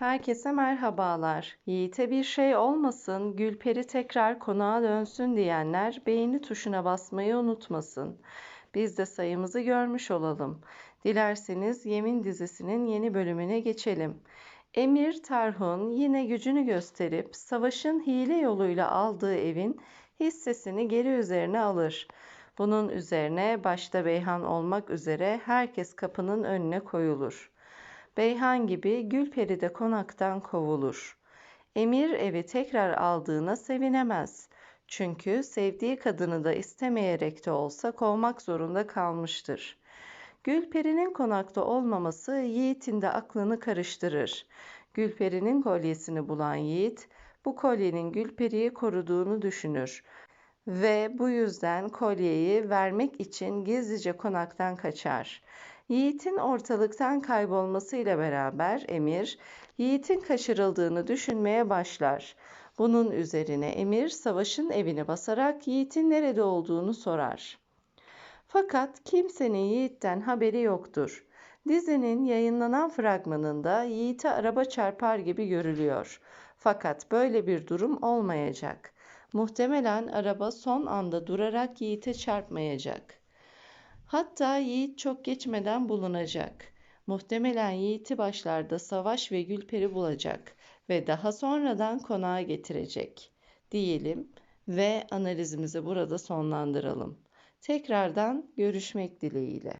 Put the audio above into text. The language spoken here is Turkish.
Herkese merhabalar. Yiğit'e bir şey olmasın, Gülperi tekrar konağa dönsün diyenler beğeni tuşuna basmayı unutmasın. Biz de sayımızı görmüş olalım. Dilerseniz Yemin dizisinin yeni bölümüne geçelim. Emir Tarhun yine gücünü gösterip savaşın hile yoluyla aldığı evin hissesini geri üzerine alır. Bunun üzerine başta Beyhan olmak üzere herkes kapının önüne koyulur. Beyhan gibi Gülperi de konaktan kovulur. Emir evi tekrar aldığına sevinemez. Çünkü sevdiği kadını da istemeyerek de olsa kovmak zorunda kalmıştır. Gülperi'nin konakta olmaması Yiğit'in de aklını karıştırır. Gülperi'nin kolyesini bulan Yiğit, bu kolyenin Gülperi'yi koruduğunu düşünür ve bu yüzden kolyeyi vermek için gizlice konaktan kaçar. Yiğit'in ortalıktan kaybolmasıyla beraber Emir, Yiğit'in kaçırıldığını düşünmeye başlar. Bunun üzerine Emir savaşın evini basarak Yiğit'in nerede olduğunu sorar. Fakat kimsenin Yiğit'ten haberi yoktur. Dizinin yayınlanan fragmanında Yiğit'e araba çarpar gibi görülüyor. Fakat böyle bir durum olmayacak. Muhtemelen araba son anda durarak Yiğit'e çarpmayacak. Hatta Yiğit çok geçmeden bulunacak. Muhtemelen Yiğit'i başlarda Savaş ve Gülperi bulacak ve daha sonradan konağa getirecek diyelim ve analizimizi burada sonlandıralım. Tekrardan görüşmek dileğiyle.